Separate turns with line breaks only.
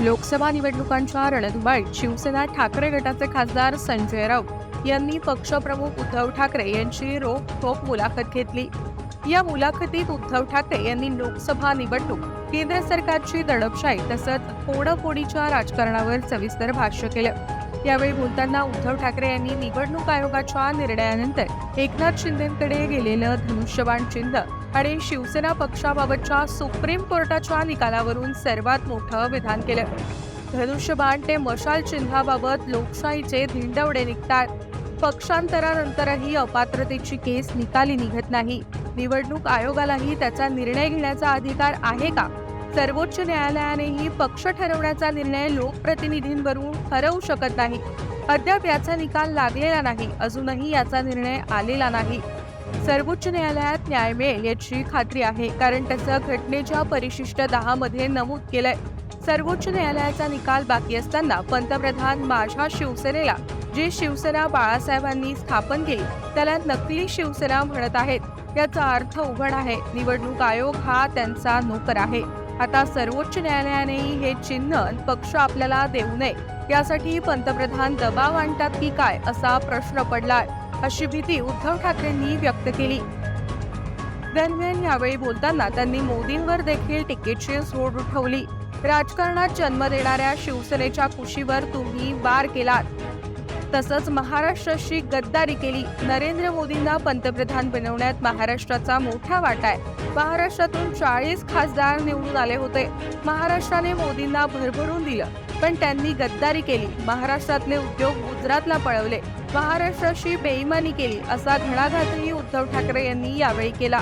लोकसभा निवडणुकांच्या रणधुमाळीत शिवसेना ठाकरे गटाचे खासदार संजय राऊत यांनी पक्षप्रमुख उद्धव ठाकरे यांची रोखठोक मुलाखत घेतली. या मुलाखतीत उद्धव ठाकरे यांनी लोकसभा निवडणूक केंद्र सरकारची दडपशाही तसंच फोडफोडीच्या राजकारणावर सविस्तर भाष्य केलं. यावेळी बोलताना उद्धव ठाकरे यांनी निवडणूक आयोगाच्या निर्णयानंतर एकनाथ शिंदेकडे गेलेलं धनुष्यबाण चिन्ह आणि शिवसेना पक्षाबाबतच्या सुप्रीम कोर्टाच्या निकालावरून सर्वात मोठं विधान केलं. धनुष्यबाण ते मशाल चिन्हाबाबत लोकशाहीचे धिंडवडे निघतात पक्षांतरानंतरही अपात्रतेची केस निकाली निघत नाही. निवडणूक आयोगालाही त्याचा निर्णय घेण्याचा अधिकार आहे का? सर्वोच्च न्यायालयानेही पक्ष ठरवण्याचा निर्णय लोकप्रतिनिधींवरून ठरवू शकत नाही. अद्याप याचा निकाल लागलेला नाही. अजूनही याचा निर्णय आलेला नाही. सर्वोच्च न्यायालयात न्याय मिळेल याची खात्री आहे कारण त्याचं घटनेच्या परिशिष्ट दहा मध्ये नमूद केलंय. सर्वोच्च न्यायालयाचा निकाल बाकी असताना पंतप्रधान माझ्या शिवसेनेला जी शिवसेना बाळासाहेबांनी स्थापन केली त्याला नकली शिवसेना म्हणत आहेत. याचा अर्थ उघड आहे निवडणूक आयोग हा त्यांचा नोकर आहे. आता सर्वोच्च न्यायालयानेही हे चिन्ह पक्ष आपल्याला देऊ नये. यासाठी पंतप्रधान दबाव आणतात की काय असा प्रश्न पडलाय. अशी भीती उद्धव ठाकरेंनी व्यक्त केली. दरम्यान यावेळी बोलताना त्यांनी मोदींवर देखील टीकेची सोड उठवली. राजकारणात जन्म देणाऱ्या शिवसेनेच्या कुशीवर तुम्ही वार केलात. तसंच महाराष्ट्राशी गद्दारी केली. नरेंद्र मोदींना पंतप्रधान बनवण्यात महाराष्ट्राचा मोठा वाटा आहे. महाराष्ट्रातून चाळीस खासदार निवडून आले होते. महाराष्ट्राने मोदींना भरभरून दिलं. पण त्यांनी गद्दारी केली. महाराष्ट्रातले उद्योग गुजरातला पळवले. महाराष्ट्राशी बेईमानी केली असा घणाघातही उद्धव ठाकरे यांनी यावेळी केला.